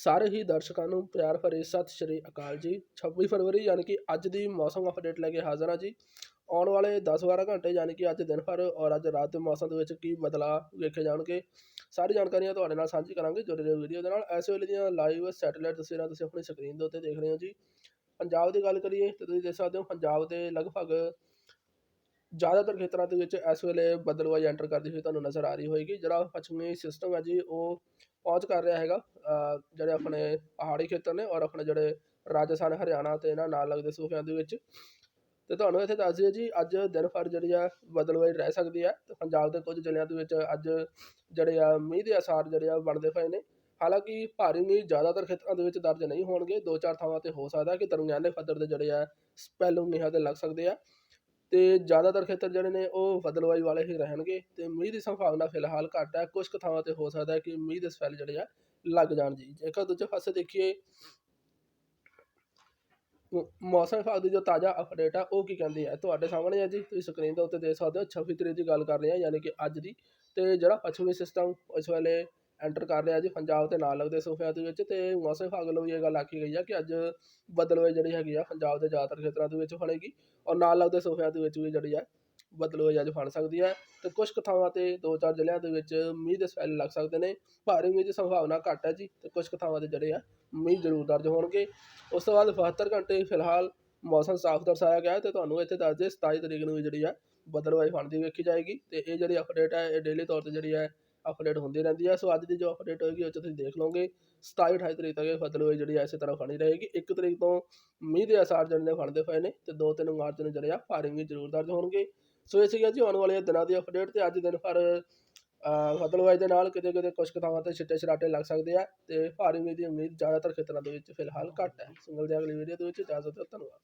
ਸਾਰੇ ਹੀ ਦਰਸ਼ਕਾਂ ਨੂੰ ਪਿਆਰ ਭਰੀ ਸਤਿ ਸ਼੍ਰੀ ਅਕਾਲ ਜੀ। 26 ਫਰਵਰੀ ਯਾਨੀ ਕਿ ਅੱਜ ਦੀ ਮੌਸਮ ਅਪਡੇਟ ਲੈ ਕੇ ਹਾਜ਼ਰ ਹਾਂ ਜੀ। ਆਉਣ ਵਾਲੇ 10-12 ਘੰਟੇ ਯਾਨੀ ਕਿ ਅੱਜ ਦਿਨ ਭਰ ਔਰ ਅੱਜ ਰਾਤ ਦੇ ਮੌਸਮ ਦੇ ਵਿੱਚ ਕੀ ਬਦਲਾਅ ਵੇਖੇ ਜਾਣਗੇ, ਸਾਰੀ ਜਾਣਕਾਰੀਆਂ ਤੁਹਾਡੇ ਨਾਲ ਸਾਂਝੀ ਕਰਾਂਗੇ ਜੁੜੇ ਰਹੋ ਵੀਡੀਓ ਦੇ ਨਾਲ। ਇਸ ਵੇਲੇ ਦੀਆਂ ਲਾਈਵ ਸੈਟੇਲਾਈਟ ਤਸਵੀਰਾਂ ਤੁਸੀਂ ਆਪਣੀ ਸਕਰੀਨ ਦੇ ਉੱਤੇ ਦੇਖ ਰਹੇ ਹੋ ਜੀ। ਪੰਜਾਬ ਦੀ ਗੱਲ ਕਰੀਏ ਤਾਂ ਤੁਸੀਂ ਦੇਖ ਸਕਦੇ ਹੋ ਪੰਜਾਬ ਦੇ ਲਗਭਗ ਜ਼ਿਆਦਾਤਰ ਖੇਤਰਾਂ ਦੇ ਵਿੱਚ ਇਸ ਵੇਲੇ ਬਦਲਵਾਈ ਐਂਟਰ ਕਰਦੀ ਹੋਈ ਤੁਹਾਨੂੰ ਨਜ਼ਰ ਆ ਰਹੀ ਹੋਏਗੀ। ਜਿਹੜਾ ਪੱਛਮੀ ਸਿਸਟਮ ਹੈ ਜੀ, ਉਹ ਪਹੁੰਚ ਕਰ ਰਿਹਾ ਹੈਗਾ। ਜਿਹੜੇ ਆਪਣੇ ਪਹਾੜੀ ਖੇਤਰ ਨੇ ਔਰ ਆਪਣੇ ਜਿਹੜੇ ਰਾਜਸਥਾਨ, ਹਰਿਆਣਾ ਤੇ ਇਹਨਾਂ ਨਾਲ ਲੱਗਦੇ ਸੂਬਿਆਂ ਦੇ ਵਿੱਚ। ਤੇ ਤੁਹਾਨੂੰ ਇੱਥੇ ਦੱਸ ਦਈਏ ਜੀ, ਅੱਜ ਦਿਨ ਭਰ ਜਿਹੜੀ ਆ ਬਦਲਵਾਈ ਰਹਿ ਸਕਦੀ ਹੈ ਤੇ ਪੰਜਾਬ ਦੇ ਕੁਝ ਜ਼ਿਲ੍ਹਿਆਂ ਦੇ ਵਿੱਚ ਅੱਜ ਜਿਹੜੇ ਆ ਮੀਂਹ ਦੇ ਅਸਾਰ ਜਿਹੜੇ ਆ ਬਣਦੇ ਪਏ ਨੇ। ਹਾਲਾਂਕਿ ਭਾਰੀ ਮੀਂਹ ਜ਼ਿਆਦਾਤਰ ਖੇਤਰਾਂ ਦੇ ਵਿੱਚ ਦਰਜ ਨਹੀਂ ਹੋਣਗੇ। ਦੋ ਚਾਰ ਥਾਵਾਂ ਤੇ ਹੋ ਸਕਦਾ ਕਿ ਦਰਮਿਆਨੇ ਪੱਧਰ ਦੇ ਜਿਹੜੇ ਆ ਸਪੈਲਿੰਗ ਮੀਂਹਾਂ 'ਤੇ ਲੱਗ ਸਕਦੇ ਆ। ਅਤੇ ਜ਼ਿਆਦਾਤਰ ਖੇਤਰ ਜਿਹੜੇ ਨੇ ਉਹ ਬਦਲਵਾਈ ਵਾਲੇ ਹੀ ਰਹਿਣਗੇ ਅਤੇ ਮੀਂਹ ਦੀ ਸੰਭਾਵਨਾ ਫਿਲਹਾਲ ਘੱਟ ਹੈ। ਕੁਛ ਕੁ ਥਾਵਾਂ ਤੇ ਹੋ ਸਕਦਾ ਕਿ ਮੀਂਹ ਦੇ ਸਪੈੱਲ ਜਿਹੜੇ ਆ ਲੱਗ ਜਾਣ ਜੀ। ਜੇਕਰ ਦੂਜੇ ਪਾਸੇ ਦੇਖੀਏ ਮੌਸਮ ਵਿਭਾਗ ਦੀ ਜੋ ਤਾਜ਼ਾ ਅਪਡੇਟ ਆ, ਉਹ ਕੀ ਕਹਿੰਦੀ ਹੈ? ਤੁਹਾਡੇ ਸਾਹਮਣੇ ਹੈ ਜੀ। ਤੁਸੀਂ ਸਕਰੀਨ ਦੇ ਉੱਤੇ ਦੇਖ ਸਕਦੇ ਹੋ 26 ਤਰੀਕ ਦੀ ਗੱਲ ਕਰ ਰਹੇ ਹਾਂ, ਯਾਨੀ ਕਿ ਅੱਜ ਦੀ। ਅਤੇ ਜਿਹੜਾ ਪੱਛਮੀ ਸਿਸਟਮ ਇਸ ਵੇਲੇ ਐਂਟਰ ਕਰ ਰਿਹਾ ਜੀ, ਪੰਜਾਬ ਦੇ ਨਾਲ ਲੱਗਦੇ ਸੂਬਿਆਂ ਦੇ ਵਿੱਚ ਤੇ ਮੌਸਮ ਵਿਭਾਗ ਵੱਲੋਂ ਵੀ ਇਹ ਗੱਲ ਆਖੀ ਗਈ ਹੈ ਕਿ ਅੱਜ ਬਦਲਵਾਈ ਜਿਹੜੀ ਹੈਗੀ ਆ ਪੰਜਾਬ ਦੇ ਜ਼ਿਆਦਾਤਰ ਖੇਤਰਾਂ ਦੇ ਵਿੱਚ ਫੜੇਗੀ ਔਰ ਨਾਲ ਲੱਗਦੇ ਸੂਬਿਆਂ ਦੇ ਵਿੱਚ ਵੀ ਜਿਹੜੀ ਹੈ ਬਦਲਵਾਈ ਅੱਜ ਬਣ ਸਕਦੀ ਹੈ ਤੇ ਕੁਝ ਕੁ ਥਾਵਾਂ ਤੇ ਦੋ ਚਾਰ ਜ਼ਿਲ੍ਹਿਆਂ ਦੇ ਵਿੱਚ ਮੀਂਹ ਦੇ ਸਪੈਲ ਲੱਗ ਸਕਦੇ ਨੇ, ਭਾਰੀ ਮੀਂਹ ਦੀ ਸੰਭਾਵਨਾ ਘੱਟ ਹੈ ਜੀ ਤੇ ਕੁਝ ਕੁ ਥਾਵਾਂ ਤੇ ਜਿਹੜੇ ਆ ਮੀਂਹ ਜ਼ਰੂਰ ਦਰਜ ਹੋਣਗੇ। ਉਸ ਤੋਂ ਬਾਅਦ 72 ਘੰਟੇ ਫਿਲਹਾਲ ਮੌਸਮ ਸਾਫ਼ ਦਰਸਾਇਆ ਗਿਆ ਹੈ ਤੇ ਤੁਹਾਨੂੰ ਇੱਥੇ ਦੱਸ ਦੇ 27 ਤਰੀਕ ਨੂੰ ਵੀ ਜਿਹੜੀ ਆ ਬਦਲਵਾਈ ਬਣਦੀ ਵੇਖੀ ਜਾਏਗੀ ਤੇ ਇਹ ਜਿਹੜੀ ਅਪਡੇਟ ਹੈ ਇਹ ਡੇਲੀ ਤੌਰ ਤੇ ਜਿਹੜੀ ਹੈ ਅਪਡੇਟ ਹੁੰਦੀ ਰਹਿੰਦੀ ਹੈ ਸੋ ਅੱਜ ਦੀ ਜੋ ਅਪਡੇਟ ਹੋਏਗੀ, ਉਹ 'ਚ ਤੁਸੀਂ ਦੇਖ ਲਓਗੇ। 27 28 ਤਰੀਕ ਤੱਕ ਇਹ ਬਦਲਵਾਈ ਜਿਹੜੀ ਆ ਇਸੇ ਤਰ੍ਹਾਂ ਬਣੀ ਰਹੇਗੀ। 1 ਤਰੀਕ ਤੋਂ ਮੀਂਹ ਦੇ ਅਸਾਰ ਜਿਹੜੇ ਨੇ ਬਣਦੇ ਪਏ ਨੇ ਤੇ 2-3 ਮਾਰਚ ਨੂੰ ਜਿਹੜੇ ਆ ਭਾਰੀ ਵੀ ਜ਼ਰੂਰ ਦਰਜ ਹੋਣਗੇ। ਸੋ ਇਹ ਸੀਗਾ ਜੀ ਆਉਣ ਵਾਲੇ ਦਿਨਾਂ ਦੀ ਅਪਡੇਟ ਤੇ ਅੱਜ ਦਿਨ ਭਰ, ਅਹ ਬਦਲਵਾਈ ਦੇ ਨਾਲ ਕਿਤੇ ਕਿਤੇ ਕੁਝ ਕੁ ਥਾਵਾਂ ਤੇ ਛਿੱਟੇ ਛਰਾਟੇ ਲੱਗ ਸਕਦੇ ਆ ਤੇ ਭਾਰੀ ਮੀਂਹ ਦੀ ਉਮੀਦ ਜ਼ਿਆਦਾਤਰ ਖੇਤਰਾਂ ਦੇ ਵਿੱਚ ਫਿਲਹਾਲ ਘੱਟ ਹੈ। ਸਿੰਗਲ ਦੇ ਅਗਲੀ ਵੀਡੀਓ ਦੇ ਵਿੱਚ। ਇਜਾਜ਼ਤ ਦਿਓ, ਧੰਨਵਾਦ।